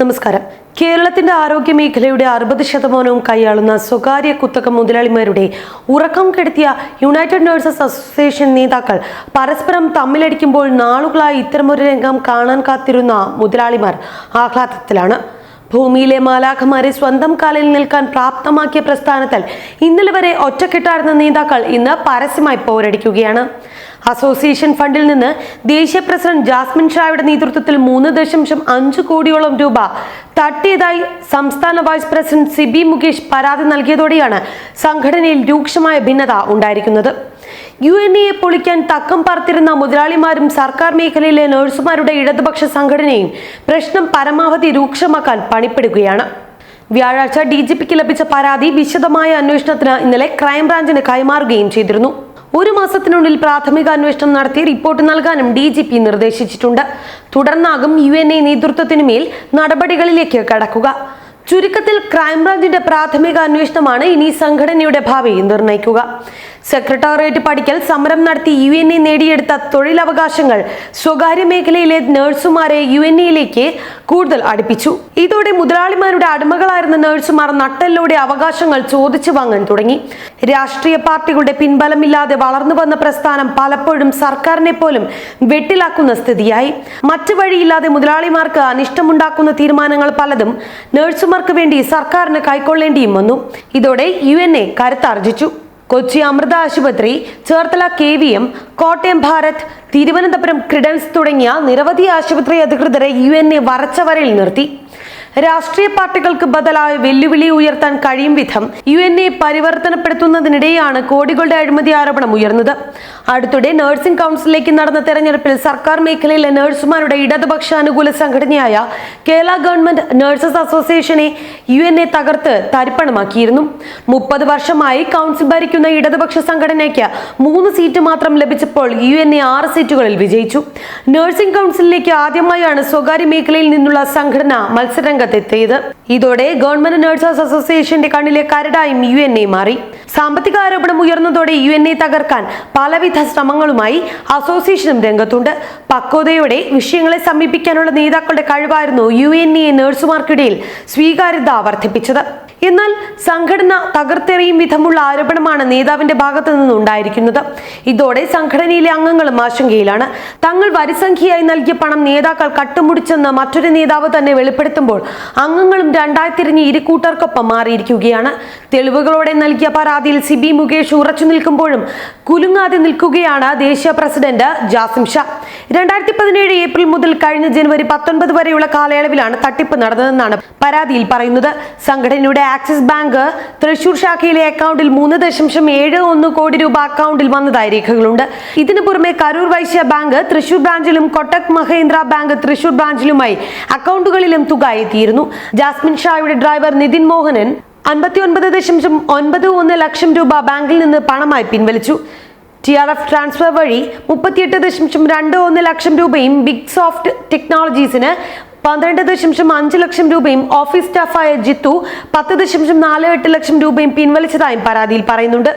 നമസ്കാരം. കേരളത്തിന്റെ ആരോഗ്യ മേഖലയുടെ അറുപത് ശതമാനവും കൈയാളുന്ന സ്വകാര്യ കുത്തക മുതലാളിമാരുടെ ഉറക്കം കെടുത്തിയ യുണൈറ്റഡ് നഴ്സസ് അസോസിയേഷൻ നേതാക്കൾ പരസ്പരം തമ്മിലടിക്കുമ്പോൾ നാളുകളായി ഇത്തരമൊരു രംഗം കാണാൻ കാത്തിരുന്ന മുതലാളിമാർ ആഹ്ലാദത്തിലാണ്. ഭൂമിയിലെ മാലാഖമാരെ സ്വന്തം കാലിൽ നിൽക്കാൻ പ്രാപ്തമാക്കിയ പ്രസ്ഥാനത്തിൽ ഇന്നലെ വരെ ഒറ്റക്കെട്ടായിരുന്ന നേതാക്കൾ ഇന്ന് പരസ്യമായി പോരടിക്കുകയാണ്. അസോസിയേഷൻ ഫണ്ടിൽ നിന്ന് ദേശീയ പ്രസിഡന്റ് ജാസ്മിൻ ഷായുടെ നേതൃത്വത്തിൽ മൂന്ന് ദശാംശം അഞ്ച് കോടിയോളം രൂപ തട്ടിയതായി സംസ്ഥാന വൈസ് പ്രസിഡന്റ് സിബി മുകേഷ് പരാതി നൽകിയതോടെയാണ് സംഘടനയിൽ രൂക്ഷമായ ഭിന്നത ഉണ്ടായിരിക്കുന്നത്. യു എൻ എ പൊളിക്കാൻ തക്കം പാർത്തിരുന്ന മുതലാളിമാരും സർക്കാർ മേഖലയിലെ നഴ്സുമാരുടെ ഇടതുപക്ഷ സംഘടനയും പ്രശ്നം പരമാവധി രൂക്ഷമാക്കാൻ പണിപ്പെടുകയാണ്. വ്യാഴാഴ്ച ഡി ജി പിക്ക് ലഭിച്ച പരാതി വിശദമായ അന്വേഷണത്തിന് ഇന്നലെ ക്രൈംബ്രാഞ്ചിന് കൈമാറുകയും ചെയ്തിരുന്നു. ഒരു മാസത്തിനുള്ളിൽ പ്രാഥമിക അന്വേഷണം നടത്തി റിപ്പോർട്ട് നൽകാനും ഡി ജി പി നിർദ്ദേശിച്ചിട്ടുണ്ട്. തുടർന്നാകും യു എൻ എ നേതൃത്വത്തിനുമേൽ നടപടികളിലേക്ക് കടക്കുക. ചുരുക്കത്തിൽ ക്രൈംബ്രാഞ്ചിന്റെ പ്രാഥമിക അന്വേഷണമാണ് ഇനി സംഘടനയുടെ ഭാവി നിർണയിക്കുക. സെക്രട്ടേറിയറ്റ് പഠിക്കൽ സമരം നടത്തി യു എൻ എ നേടിയെടുത്ത തൊഴിലവകാശങ്ങൾ സ്വകാര്യ മേഖലയിലെ നഴ്സുമാരെ യു എൻ എയിലേക്ക് കൂടുതൽ അടുപ്പിച്ചു. ഇതോടെ മുതലാളിമാരുടെ അടിമകളായിരുന്ന നഴ്സുമാർ നട്ടലിലൂടെ അവകാശങ്ങൾ ചോദിച്ചു വാങ്ങാൻ തുടങ്ങി. രാഷ്ട്രീയ പാർട്ടികളുടെ പിൻബലമില്ലാതെ വളർന്നു വന്ന പ്രസ്ഥാനം പലപ്പോഴും സർക്കാരിനെ പോലും വെട്ടിലാക്കുന്ന സ്ഥിതിയായി. മറ്റു വഴിയില്ലാതെ മുതലാളിമാർക്ക് അനിഷ്ടമുണ്ടാക്കുന്ന തീരുമാനങ്ങൾ പലതും നഴ്സുമാർക്ക് വേണ്ടി സർക്കാരിന് കൈക്കൊള്ളേണ്ടിയും വന്നു. ഇതോടെ യു എൻ എ കരുത്താർജിച്ചു. കൊച്ചി അമൃത ആശുപത്രി Cherthala K V M Kottayam Bharat Thiruvananthapuram credence തുടങ്ങിയ നിരവധി ആശുപത്രി അധികൃതരെ യു എൻ എ വരച്ചവരയിൽ നിർത്തി. രാഷ്ട്രീയ പാർട്ടികൾക്ക് ബദലായ വെല്ലുവിളി ഉയർത്താൻ കഴിയും വിധം യു എൻ എ പരിവർത്തനപ്പെടുത്തുന്നതിനിടെയാണ് കോടികളുടെ അഴിമതി ആരോപണം ഉയർന്നത്. അടുത്തിടെ നഴ്സിംഗ് കൗൺസിലിലേക്ക് നടന്ന തെരഞ്ഞെടുപ്പിൽ സർക്കാർ മേഖലയിലെ നഴ്സുമാരുടെ ഇടതുപക്ഷ അനുകൂല സംഘടനയായ കേരള ഗവൺമെന്റ് നഴ്സസ് അസോസിയേഷനെ യു എൻ എ തകർത്ത് തരിപ്പണമാക്കിയിരുന്നു. മുപ്പത് വർഷമായി കൗൺസിൽ ഭരിക്കുന്ന ഇടതുപക്ഷ സംഘടനയ്ക്ക് മൂന്ന് സീറ്റ് മാത്രം ലഭിച്ചപ്പോൾ യു എൻ എ ആറ് സീറ്റുകളിൽ വിജയിച്ചു. നഴ്സിംഗ് കൗൺസിലിലേക്ക് ആദ്യമായാണ് സ്വകാര്യ മേഖലയിൽ നിന്നുള്ള സംഘടന മത്സരരംഗത്തെത്തിയത്. ഇതോടെ ഗവൺമെന്റ് നഴ്സസ് അസോസിയേഷന്റെ കണ്ണിലെ കരടായും യു എൻ എ മാറി. സാമ്പത്തിക ആരോപണം ഉയർന്നതോടെ യു എൻ എ തകർക്കാൻ പലവിധ ശ്രമങ്ങളുമായി അസോസിയേഷനും രംഗത്തുണ്ട്. പക്വതയോടെ വിഷയങ്ങളെ സമീപിക്കാനുള്ള നേതാക്കളുടെ കഴിവായിരുന്നു യു എൻ എ നഴ്സുമാർക്കിടയിൽ സ്വീകാര്യത വർദ്ധിപ്പിച്ചത്. എന്നാൽ സംഘടന തകർത്തെറിയും വിധമുള്ള ആരോപണമാണ് നേതാവിന്റെ ഭാഗത്തു നിന്നുണ്ടായിരിക്കുന്നത് ഇതോടെ സംഘടനയിലെ അംഗങ്ങളും ആശങ്കയിലാണ്. തങ്ങൾ വരിസംഖ്യയായി നൽകിയ പണം നേതാക്കൾ കട്ടുമുടിച്ചെന്ന് മറ്റൊരു നേതാവ് തന്നെ വെളിപ്പെടുത്തുമ്പോൾ അംഗങ്ങളും രണ്ടായി തിരിഞ്ഞ് ഇരുകൂട്ടർക്കൊപ്പം മാറിയിരിക്കുകയാണ്. തെളിവുകളോടെ നൽകിയ പരാതിയിൽ സിബി മുകേഷ് ഉറച്ചു നിൽക്കുമ്പോഴും കുലുങ്ങാതെ നിൽക്കുകയാണ് ദേശീയ പ്രസിഡന്റ് ജാസിം ഷാ. രണ്ടായിരത്തി പതിനേഴ് ഏപ്രിൽ മുതൽ കഴിഞ്ഞ ജനുവരി പത്തൊൻപത് വരെയുള്ള കാലയളവിലാണ് തട്ടിപ്പ് നടന്നതെന്നാണ് പരാതിയിൽ പറയുന്നത്. സംഘടനയുടെ ആക്സിസ് ബാങ്ക് തൃശൂർ ശാഖയിലെ അക്കൗണ്ടിൽ മൂന്ന് ദശാംശം ഏഴ് ഒന്ന് കോടി രൂപ അക്കൗണ്ടിൽ വന്നതായി രേഖകളുണ്ട്. ഇതിനു പുറമെ കരൂർ വൈശ്യ ബാങ്ക് തൃശൂർ ബ്രാഞ്ചിലും കൊട്ടക് മഹേന്ദ്ര ബാങ്ക് തൃശൂർ ബ്രാഞ്ചിലുമായി അക്കൗണ്ടുകളിലും തുക എത്തിയിരുന്നു. ജാസ്മിൻ ഷായുടെ ഡ്രൈവർ നിതിൻ മോഹനൻ അൻപത്തി ഒൻപത് ദശാംശം ഒൻപത് ഒന്ന് ലക്ഷം രൂപ ബാങ്കിൽ നിന്ന് പണമായി പിൻവലിച്ചു. ടി ആർ എഫ് ട്രാൻസ്ഫർ വഴി മുപ്പത്തിയെട്ട് ദശാംശം രണ്ട് ഒന്ന് ലക്ഷം രൂപയും ബിഗ് സോഫ്റ്റ് ടെക്നോളജീസിന് പന്ത്രണ്ട് ദശാംശം അഞ്ച് ലക്ഷം രൂപയും ഓഫീസ് സ്റ്റാഫായ ജിത്തു പത്ത് ദശാംശം നാല് എട്ട് ലക്ഷം രൂപയും പിൻവലിച്ചതായും പരാതിയിൽ പറയുന്നുണ്ട്.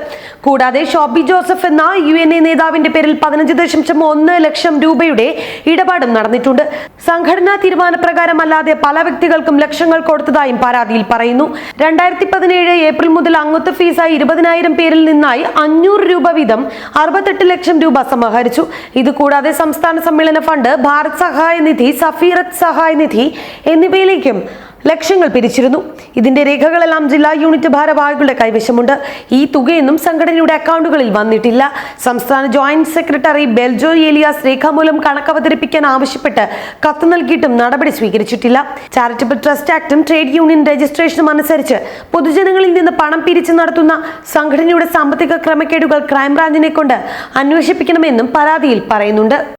കൂടാതെ ഷോബി ജോസഫ് എന്ന യു എൻ എ നേതാവിന്റെ പേരിൽ പതിനഞ്ച് ദശാംശം ഒന്ന് ലക്ഷം രൂപയുടെ ഇടപാടും നടന്നിട്ടുണ്ട്. സംഘടനാ തീരുമാനപ്രകാരമല്ലാതെ പല വ്യക്തികൾക്കും ലക്ഷങ്ങൾ കൊടുത്തതായും പരാതിയിൽ പറയുന്നു. രണ്ടായിരത്തി പതിനേഴ് ഏപ്രിൽ മുതൽ അംഗത്വ ഫീസായി ഇരുപതിനായിരം പേരിൽ നിന്നായി അഞ്ഞൂറ് രൂപ വീതം അറുപത്തെട്ട് ലക്ഷം രൂപ സമാഹരിച്ചു. ഇതുകൂടാതെ സംസ്ഥാന സമ്മേളന ഫണ്ട് ഭാരത് സഹായ നിധി സഫീറത്ത് സഹായ നിധി എന്നിവയിലേക്കും ലക്ഷങ്ങൾ പിരിച്ചിരുന്നു. ഇതിന്റെ രേഖകളെല്ലാം ജില്ലാ യൂണിറ്റ് ഭാരവാഹികളുടെ കൈവശമുണ്ട്. ഈ തുകയൊന്നും സംഘടനയുടെ അക്കൗണ്ടുകളിൽ വന്നിട്ടില്ല. സംസ്ഥാന ജോയിന്റ് സെക്രട്ടറി ബെൽജോ ഏലിയാസ് രേഖാമൂലം കണക്ക് അവതരിപ്പിക്കാൻ ആവശ്യപ്പെട്ട് കത്ത് നൽകിയിട്ടും നടപടി സ്വീകരിച്ചിട്ടില്ല. ചാരിറ്റബിൾ ട്രസ്റ്റ് ആക്ടും ട്രേഡ് യൂണിയൻ രജിസ്ട്രേഷനും അനുസരിച്ച് പൊതുജനങ്ങളിൽ നിന്ന് പണം പിരിച്ചു നടത്തുന്ന സംഘടനയുടെ സാമ്പത്തിക ക്രമക്കേടുകൾ ക്രൈംബ്രാഞ്ചിനെ കൊണ്ട് അന്വേഷിപ്പിക്കണമെന്നും പരാതിയിൽ പറയുന്നുണ്ട്.